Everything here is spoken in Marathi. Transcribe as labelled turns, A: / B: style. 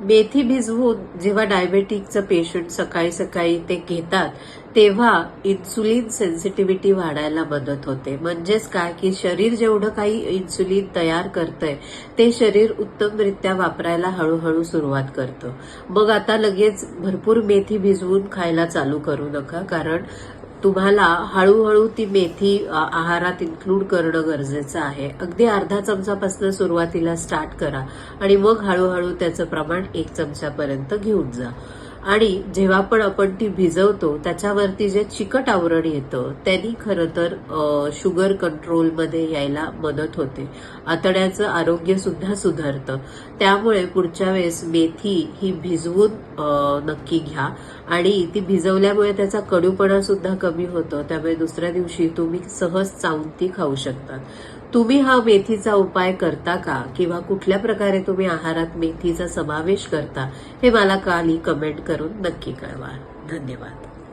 A: मेथी भिजवून जेव्हा डायबेटिकचं पेशंट सकाळी सकाळी ते घेतात तेव्हा इन्सुलिन सेन्सिटिव्हिटी वाढायला मदत होते. म्हणजेच काय? की शरीर जेवढं काही इन्सुलिन तयार करतंय ते शरीर उत्तमरित्या वापरायला हळूहळू सुरुवात करतं. मग आता लगेच भरपूर मेथी भिजवून खायला चालू करू नका कारण तुम्हाला हळूहळू ती मेथी आहारात इन्क्लूड करणं गरजेचं आहे. अगदी अर्धा चमचापासून सुरुवातीला स्टार्ट करा आणि मग हळूहळू त्याचं प्रमाण एक चमच्यापर्यंत घेऊन जा. आणि जेव्हा पण आपण ती भिजवतो त्याच्यावरती जे चिकट आवरण येतं त्यांनी खरं तर शुगर कंट्रोलमध्ये यायला मदत होते. आतड्याचं आरोग्य सुद्धा सुधारतं. त्यामुळे पुढच्या वेळेस मेथी ही भिजवून नक्की घ्या. आणि ती भिजवल्यामुळे त्याचा कडूपणा सुद्धा कमी होतो. त्यामुळे दुसऱ्या दिवशी तुम्ही सहज चावून ती खाऊ शकतात. तुम्ही हा मेथीचा उपाय करता का? किंवा कुठल्या प्रकारे तुम्ही आहारात मेथीचा समावेश करता? हे मला खाली कमेंट करून नक्की कळवा. धन्यवाद.